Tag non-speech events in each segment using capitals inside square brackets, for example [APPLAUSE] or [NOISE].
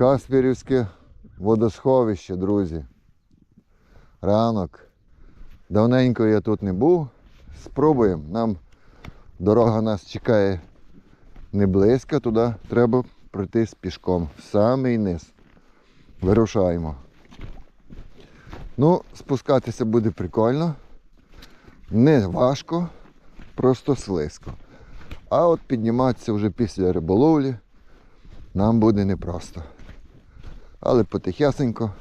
Каспірівське водосховище, друзі. Ранок. Давненько я тут не був. Спробуємо. Нам дорога нас чекає не близько, туди треба пройти з пішком. В самий низ. Вирушаємо. Ну, спускатися буде прикольно. Не важко, просто слизько. А от підніматися вже після риболовлі нам буде непросто. Але потихесенько.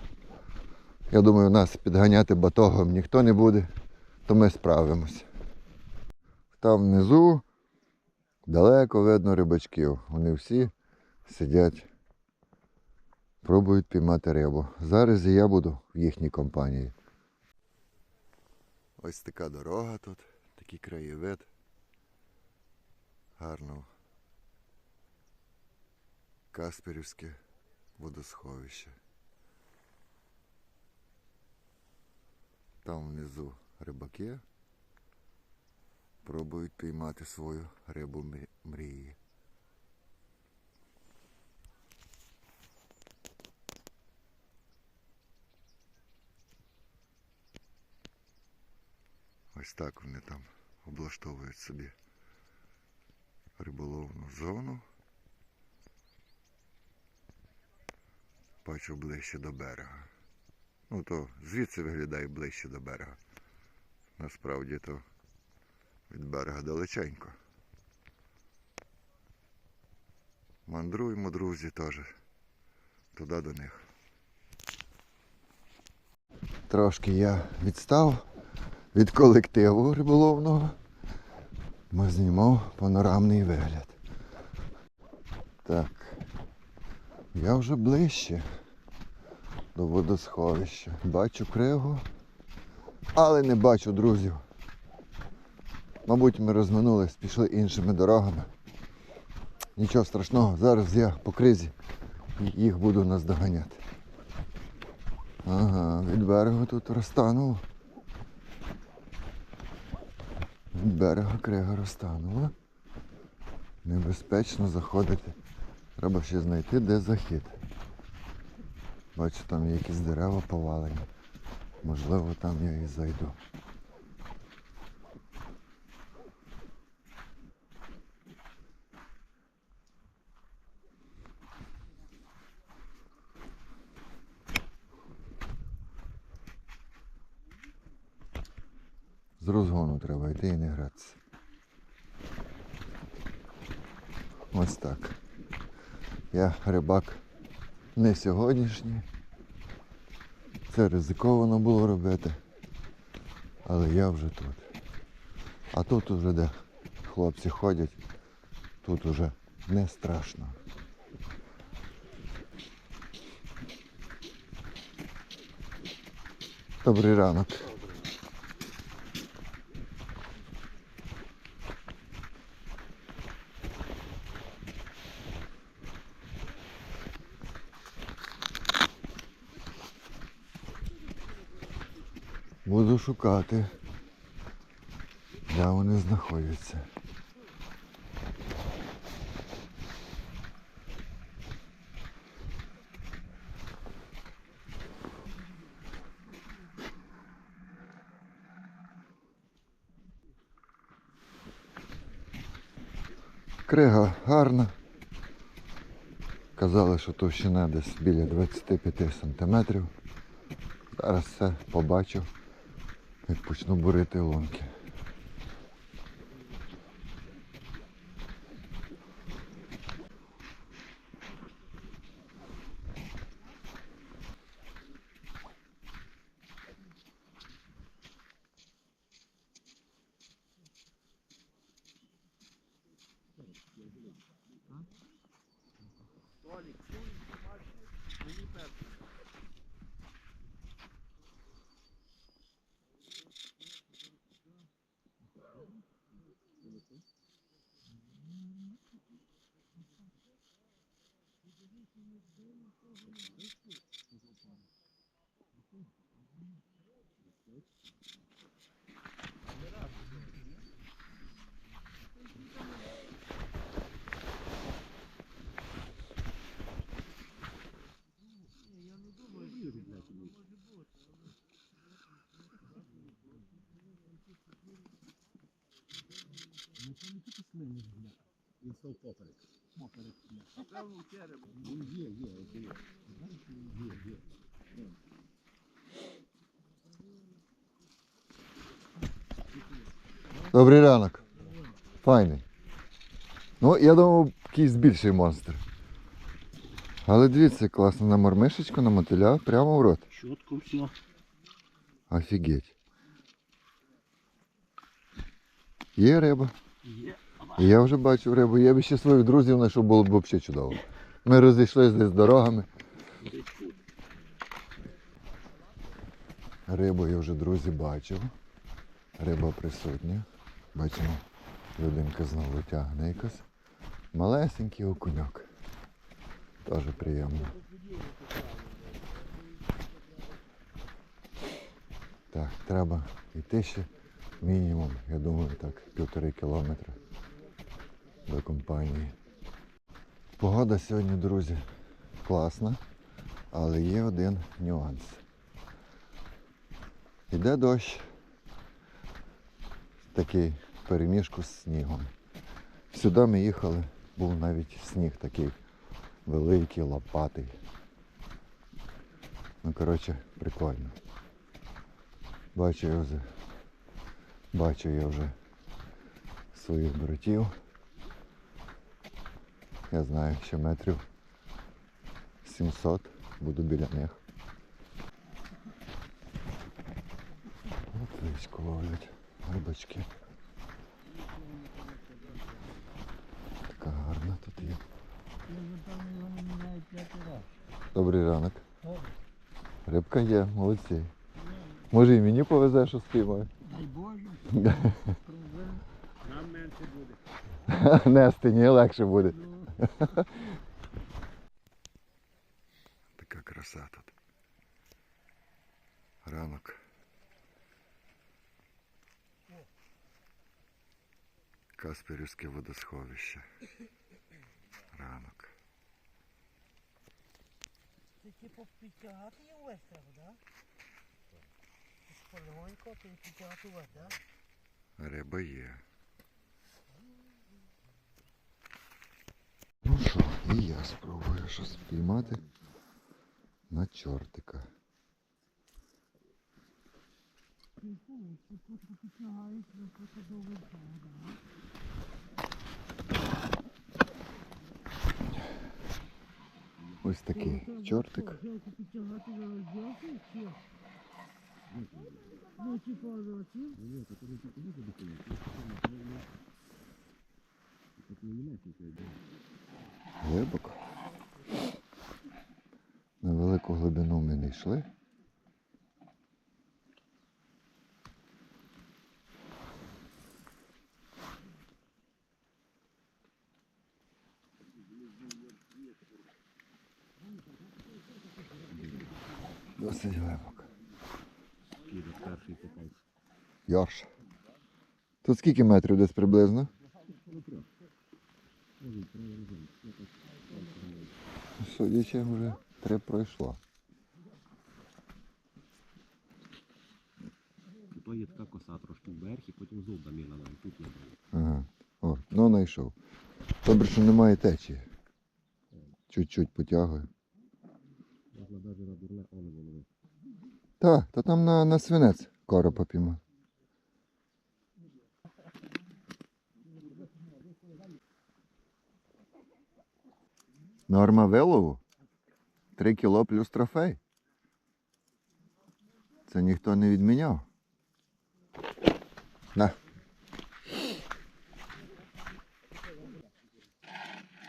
Я думаю, нас підганяти батогом ніхто не буде, то ми справимось. Там внизу далеко видно рибачків. Вони всі сидять, пробують піймати рибу. Зараз і я буду в їхній компанії. Ось така дорога тут, такий краєвид. Гарно. Касперівське водосховище. Там внизу рибаки пробують піймати свою рибу мрії. Ось так вони там облаштовують собі риболовну зону. Бачу ближче до берега. Ну то звідси виглядає ближче до берега. Насправді то від берега далеченько. Мандруємо, друзі, теж туди до них. Трошки я відстав від колективу риболовного. Ми знімав панорамний вигляд. Так. Я вже ближче до водосховища. Бачу кригу, але не бачу друзів. Мабуть, ми розминулись, пішли іншими дорогами. Нічого страшного, зараз я по кризі їх буду наздоганяти. Ага, від берега тут розтануло. Від берега крига розтанула. Небезпечно заходити. Треба ще знайти, де захід. Бачу, там є якісь дерева повалені. Можливо, там я і зайду. З розгону треба йти і не гратися. Ось так. Я рибак не сьогоднішній. Це ризиковано було робити. Але я вже тут. А тут уже де хлопці ходять, тут уже не страшно. Добрий ранок. Буду шукати, де вони знаходяться. Крига гарна. Казали, що товщина десь біля 25 сантиметрів. Зараз все побачу, як почну бурити лунки. Толик, Ну Добрий ранок. Файний. Ну, я думав, якийсь більший монстр. Але дивіться, класно на мормишечку, на мотиля, прямо в рот. Чітко все. Офігеть. Є риба. Є. Я вже бачив рибу. Я б ще своїх друзів знайшов, було б взагалі чудово. Ми розійшлися десь дорогами. Рибу я вже друзі бачив. Риба присутня. Бачимо, людинка знову тягне якось. Малесенький окуньок. Теж приємно. Так, треба йти ще мінімум, я думаю, так, півтори кілометри до компанії. Погода сьогодні, друзі, класна, але є один нюанс. Іде дощ. Такий переміжку з снігом. Сюди ми їхали, був навіть сніг такий великий, лопатий. Ну, коротше, прикольно. Бачу я вже, бачу я вже своїх братів. Я знаю, ще метрів 700 буду біля них. От річку ловлять рибачки. Така гарна тут є. Добрий ранок. Рибка є, молодці. Може і мені повезе, що спіймаю. Дай Боже. Нам менше буде. Нести ні, легше буде. Така краса тут. Ранок. Касперівське водосховище. Ранок. Ти типу підтягати її увесь треба, да? Полегонько ти підтягати увесь, да? Риба є. Ну що, і я спробую щось спіймати на чортика. Ось такий чортик. Жалко підтягати на розділку чи? Ну, типу, такий чортик. Глибоко. На велику глибину ми не йшли. Досить глибоко. Йорш. Тут скільки метрів десь приблизно? Судячи, вже три пройшло. То є така коса трошки вверх і потім знов даміна нам тут не було. Ага. О, ну знайшов. Добре, що немає течії. Чуть-чуть потягує. Можна навіть та там на, на свинець коропа піймав. Норма вилову? Три кіло плюс трофей. Це ніхто не відміняв. На.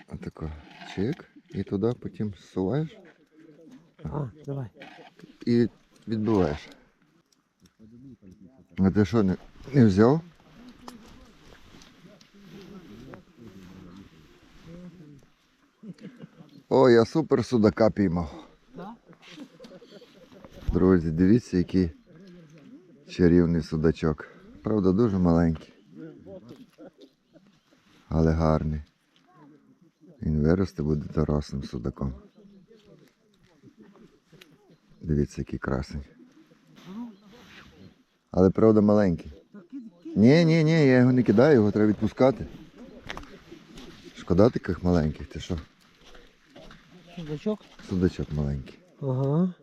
Отако. Чик. І туди потім зсуваєш Давай. і відбиваєш. А ти що, не, не взяв? О, я супер судака піймав. Друзі, дивіться, який чарівний судачок. Правда, дуже маленький. Але гарний. Він виросте, буде дорослим судаком. Дивіться, який красень. Але правда маленький. Ні, ні, ні, я його не кидаю, його треба відпускати. Шкода таких маленьких, ти що? Судачок? Судачок маленький. Ага.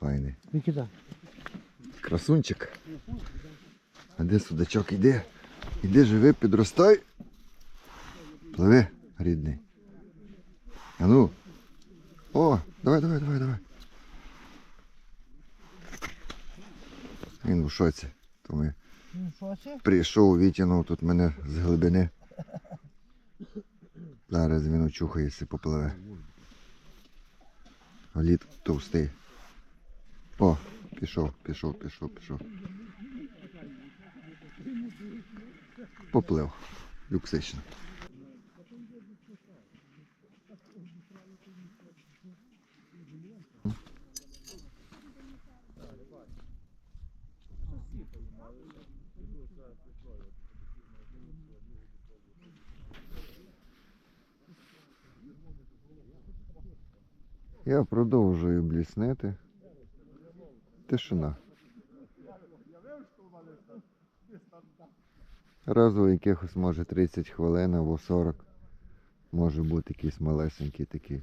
Файний. Викидай. Красунчик. А де судачок? Іди. Іди, живи, підростай. Пливи, рідний. А ну. О, давай, давай, давай, давай. Він у шоці. То ми Ну прийшов, витягнув тут мене з глибини. Зараз він очухається, попливе. Лід товстий. О, пішов, пішов, пішов, пішов. Поплив. Люксично. Я продовжую бліснити. Тишина. Раз у якихось може 30 хвилин або 40 може бути якісь малесенькі такі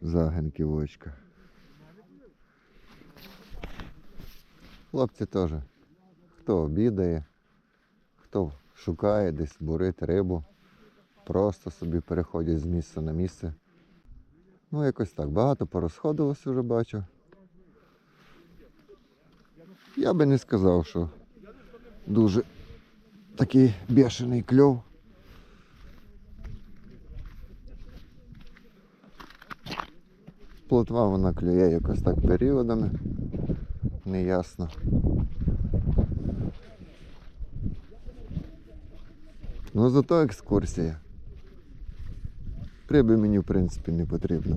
загинки в очках. Хлопці теж. Хто обідає, хто шукає десь бурить рибу, просто собі переходять з місця на місце. Ну, якось так. Багато порозходилось вже бачу. Я би не сказав, що дуже такий бешений кльов. Плотва вона клює якось так періодами. Неясно. Ну зато екскурсія. Риби мені в принципі не потрібно.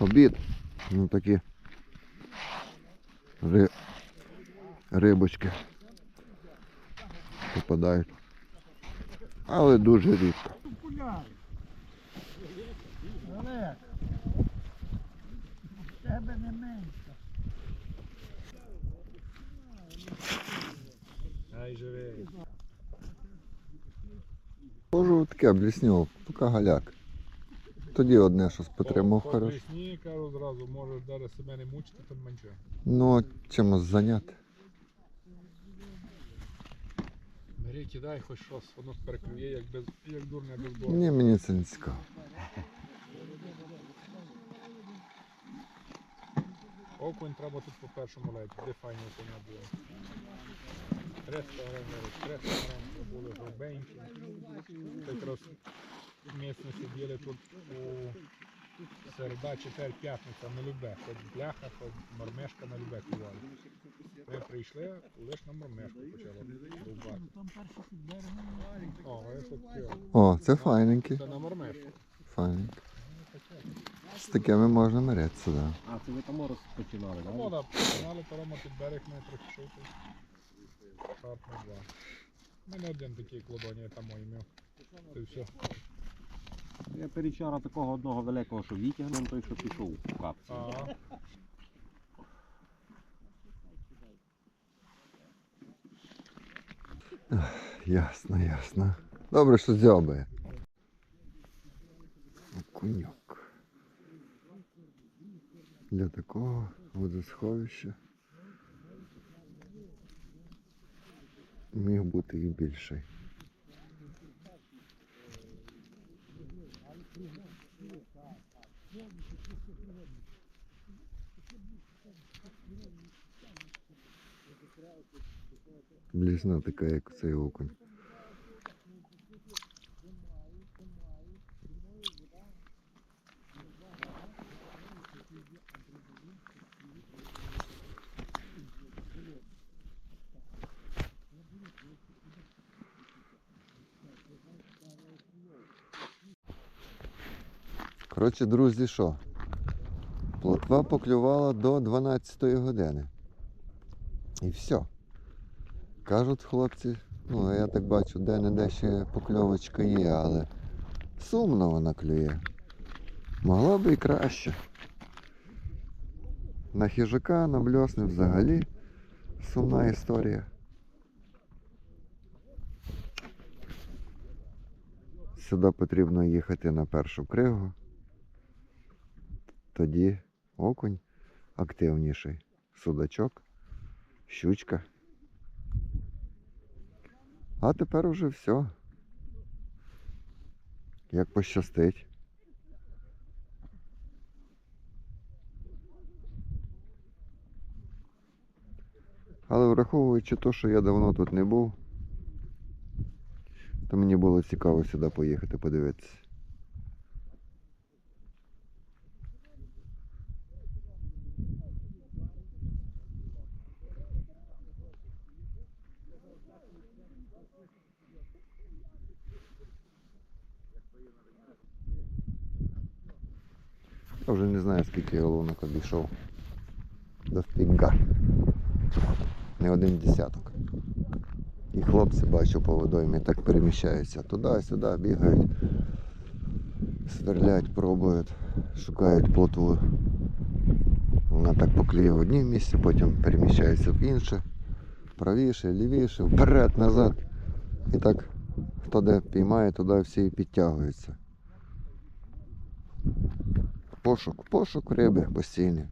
Обід. Ну такі ри... рибочки попадають. Але дуже рідко. Тебе не менше. Ай, живий. Можу таке бліснював, поки галяк. Тоді одне щось потримав По- хорошо. Кажу зразу, можеш зараз себе не мучити, там менше. Ну, чимось зайняти. Бери, кидай хоч щось, воно переклює, як, без, як дурне без бору. Ні, мені це не цікаво. Окунь треба тут по першому леті, де файні окуня було. Ресторани, ресторани були грубенькі. Якраз місце сиділи тут у середа, четвер, п'ятниця, не любе. Хоч бляха, хоч мормешка не любе клювали. Ми прийшли, лише на мормешку почали рубати. О. О, це файненький. Це на мормешку. Файненький. З такими можна миритися, так. Да. А, це ви там розпочинали, так? Ну, да, починали парома під берег, ми трохи шути. Шарп на два. У мене один такий кладоні там мої мив. Це все. Я перечара такого одного великого, що витягнув, той, що пішов у капці. Ага. Ясно, ясно. Добре, що дзьобає. Окуньок. Для такого водосховища міг бути і більший. Блісна така, як цей окунь. Коротше, друзі, що? Плотва поклювала до 12 години. І все. Кажуть хлопці, ну я так бачу, де-не-де ще покльовочка є, але сумно вона клює. Могло би і краще. На хижака, на бльосни взагалі сумна історія. Сюди потрібно їхати на першу кригу. Тоді окунь активніший. Судачок, щучка. А тепер уже все. Як пощастить. Але враховуючи те, що я давно тут не був, то мені було цікаво сюди поїхати подивитися. Я вже не знаю, скільки я обійшов. До фіга. Не один десяток. І хлопці бачу по водоймі так переміщаються. Туди-сюди бігають, сверляють, пробують, шукають плотву. Вона так покліє в одній місці, потім переміщається в інше. Правіше, лівіше, вперед, назад. І так, хто де піймає, туди всі підтягуються. Пошук, пошук риби постійний.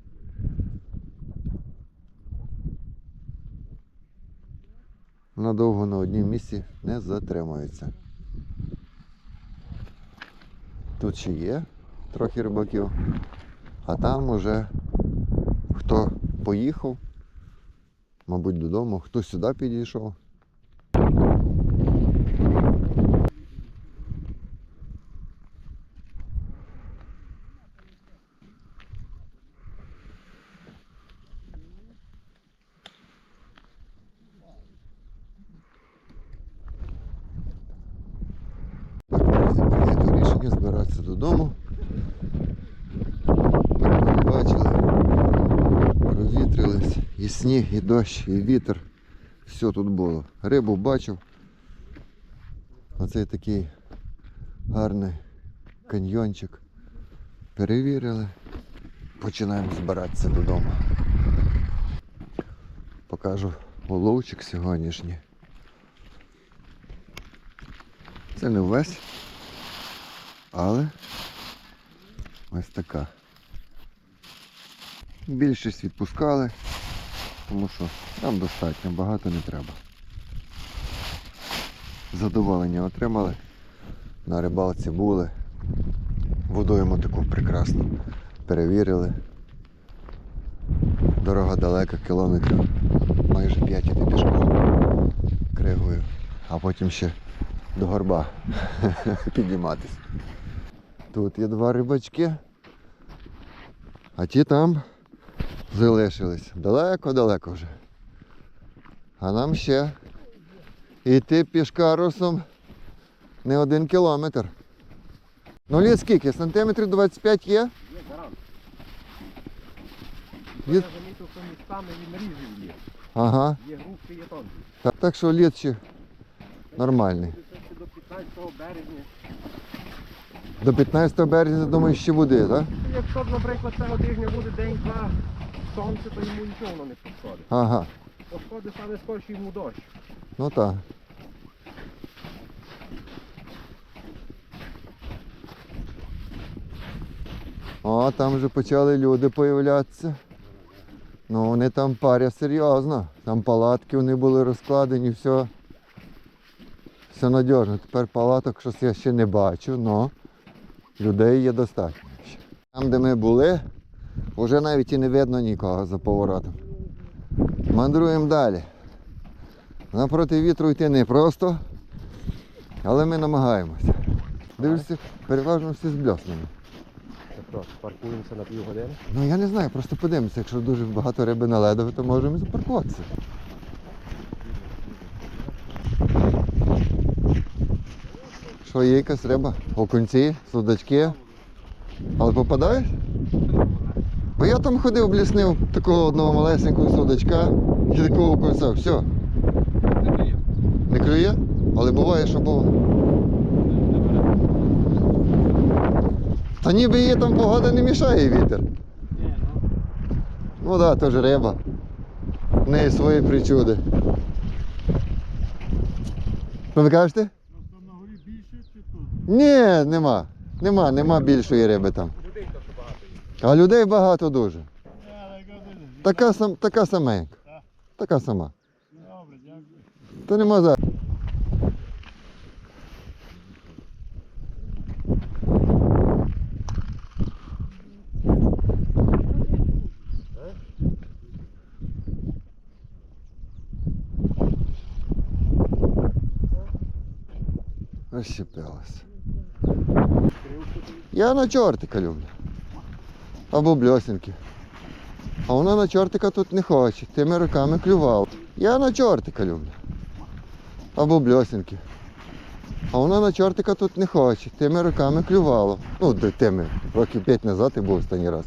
Надовго на однім місці не затримується. Тут ще є трохи рибаків, а там уже хто поїхав, мабуть, додому, хто сюди підійшов. Так, друзі, прийнято рішення збиратися додому. Ми побачили, провітрились, і сніг, і дощ, і вітер. Все тут було. Рибу бачив. Оцей такий гарний каньйончик. Перевірили. Починаємо збиратися додому. Покажу уловчик сьогоднішній. Це не весь, але ось така. Більшість відпускали, тому що там достатньо, багато не треба. Задоволення отримали, на рибалці були, водойму таку прекрасну перевірили. Дорога далека, кілометрів, майже 5 іти пішком кригою, а потім ще до горба [LAUGHS] підніматись. Тут є два рибачки, а ті там залишились. Далеко-далеко вже. А нам ще йти пішкарусом не один кілометр. Ну літ скільки? Сантиметрів 25 є? Є гарант. Я замітив, що містами він різів є. Ага. Є грубші, є тонші. Так, так що літ ще нормальний. До 15 березня. До 15 березня, думаю, ще буде, так? Якщо, наприклад, цього тижня буде день-два сонце, то йому нічого воно не підходить. Ага. Підходить саме скорше йому дощ. Ну так. О, там вже почали люди появлятися. Ну, вони там парять серйозно. Там палатки вони були розкладені, все. Все надіжно. Тепер палаток щось я ще не бачу, але людей є достатньо. Там, де ми були, вже навіть і не видно нікого за поворотом. Мандруємо далі. Напроти вітру йти непросто, але ми намагаємося. Дивишся, переважно всі з бльоснами. Так паркуємося на півгодини. Ну я не знаю, просто подивимося, якщо дуже багато риби на ледові, то можемо і запаркуватися. Що, якась риба? Окунці, судачки. Але попадаєш? Бо я там ходив, бліснив такого одного малесенького судачка і такого окунця. Все. Не клює? Але буває, що було. Та ніби її там погода не мішає вітер. Ну. Так, да, то ж риба. В неї свої причуди. Що ви кажете? Просто на горі більше чи тут? Ні, нема. Нема, нема більшої риби там. Людей. А людей багато дуже. Така, сам, така саменька. Така сама. Добре, дякую. Та нема за. Розщепилась. Я на чортика люблю. Або бльосінки. А вона на чортика тут не хоче. Тими руками клював. Я на чортика люблю. Або бльосінки. А вона на чортика тут не хоче. Тими руками клювало. Ну, де тими. Років п'ять назад і був останній раз.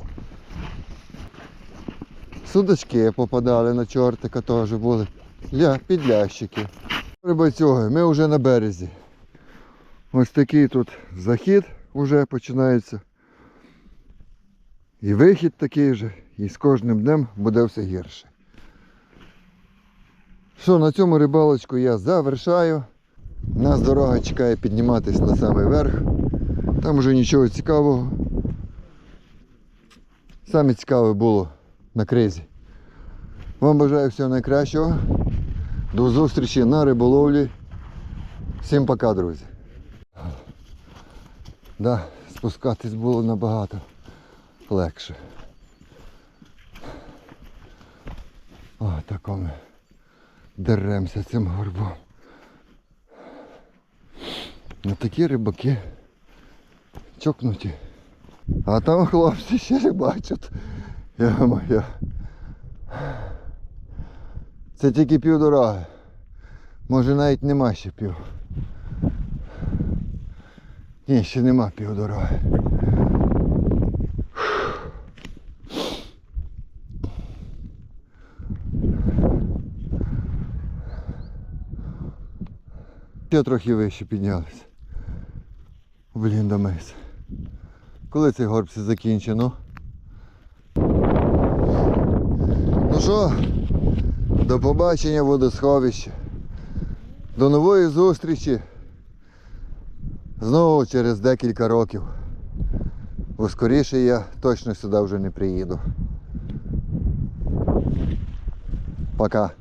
Судочки попадали на чортика теж були. Ля, підлящики. Рибацюги, ми вже на березі. Ось такий тут захід вже починається. І вихід такий же, і з кожним днем буде все гірше. Що, на цьому рибалочку я завершаю. Нас дорога чекає підніматись на самий верх. Там вже нічого цікавого. Саме цікаве було на кризі. Вам бажаю всього найкращого. До зустрічі на риболовлі. Всім пока, друзі. Да, спускатись було набагато легше. О, тако ми деремося цим горбом. Ну такі рибаки чокнуті. А там хлопці ще рибачать. Я моя. Це тільки пів дороги. Може навіть нема ще пів. Ні, ще нема пів дороги. Ще трохи вище піднялися. Блін, до. Коли цей горбці закінчено? Ну що, до побачення водосховище. До нової зустрічі. Знову через декілька років. Бо скоріше я точно сюди вже не приїду. Пока.